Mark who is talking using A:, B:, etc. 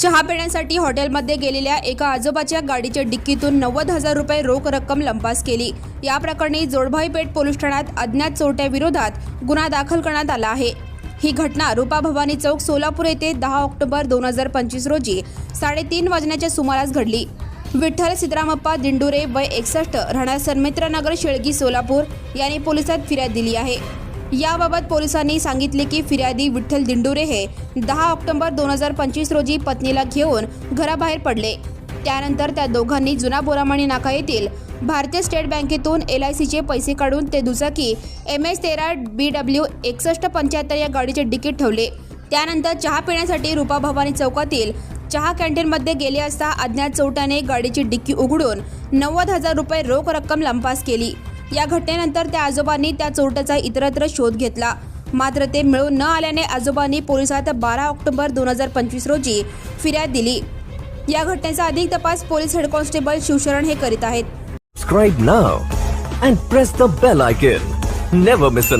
A: चहा पिण्यासाठी हॉटेलमध्ये गेलेल्या एका आजोबाच्या गाडीच्या डिक्कीतून नव्वद हजार रुपये रोख रक्कम लंपास केली. या प्रकरणी जोडभाईपेठ पोलीस ठाण्यात अज्ञात चोरट्याविरोधात गुन्हा दाखल करण्यात आला आहे. ही घटना रूपा भवानी चौक सोलापूर येथे दहा ऑक्टोबर दोन हजार पंचवीस रोजी साडेतीन वाजण्याच्या सुमारास घडली. विठ्ठल सिद्धरामप्पा दिंडुरे वय एकसष्ट राहणार सन्मित्रनगर शेळगी सोलापूर यांनी पोलिसात फिर्याद दिली आहे. याबाबत पोलिसांनी सांगितले की फिर्यादी विठ्ठल दिंडुरे हे दहा ऑक्टोबर दोन हजार पंचवीस रोजी पत्नीला घेऊन घराबाहेर पडले. त्यानंतर त्या दोघांनी जुना बोरामणी नाका येथील भारतीय स्टेट बँकेतून एल आय सीचे पैसे काढून ते दुचाकी एम एस तेरा बी डब्ल्यू एकसष्ट पंच्याहत्तर या गाडीचे डिकीट ठेवले. त्यानंतर चहा पिण्यासाठी रूपा भवानी चौकातील चहा कॅन्टीनमध्ये गेले असता अज्ञात चोरट्याने गाडीची डिक्की उघडून नव्वद हजार रुपये रोख रक्कम लंपास केली. या घटनेनंतर त्या आजोबांनी त्या चोरट्याचा इतरत्र शोध घेतला. मात्र ते मिळून न आल्याने आजोबांनी पोलिसात बारा ऑक्टोबर दोन हजार पंचवीस रोजी फिर्याद दिली. या घटनेचा अधिक तपास पोलीस हेड कॉन्स्टेबल शिवशरण हे करीत आहेत.
B: Subscribe now and press the bell icon. Never miss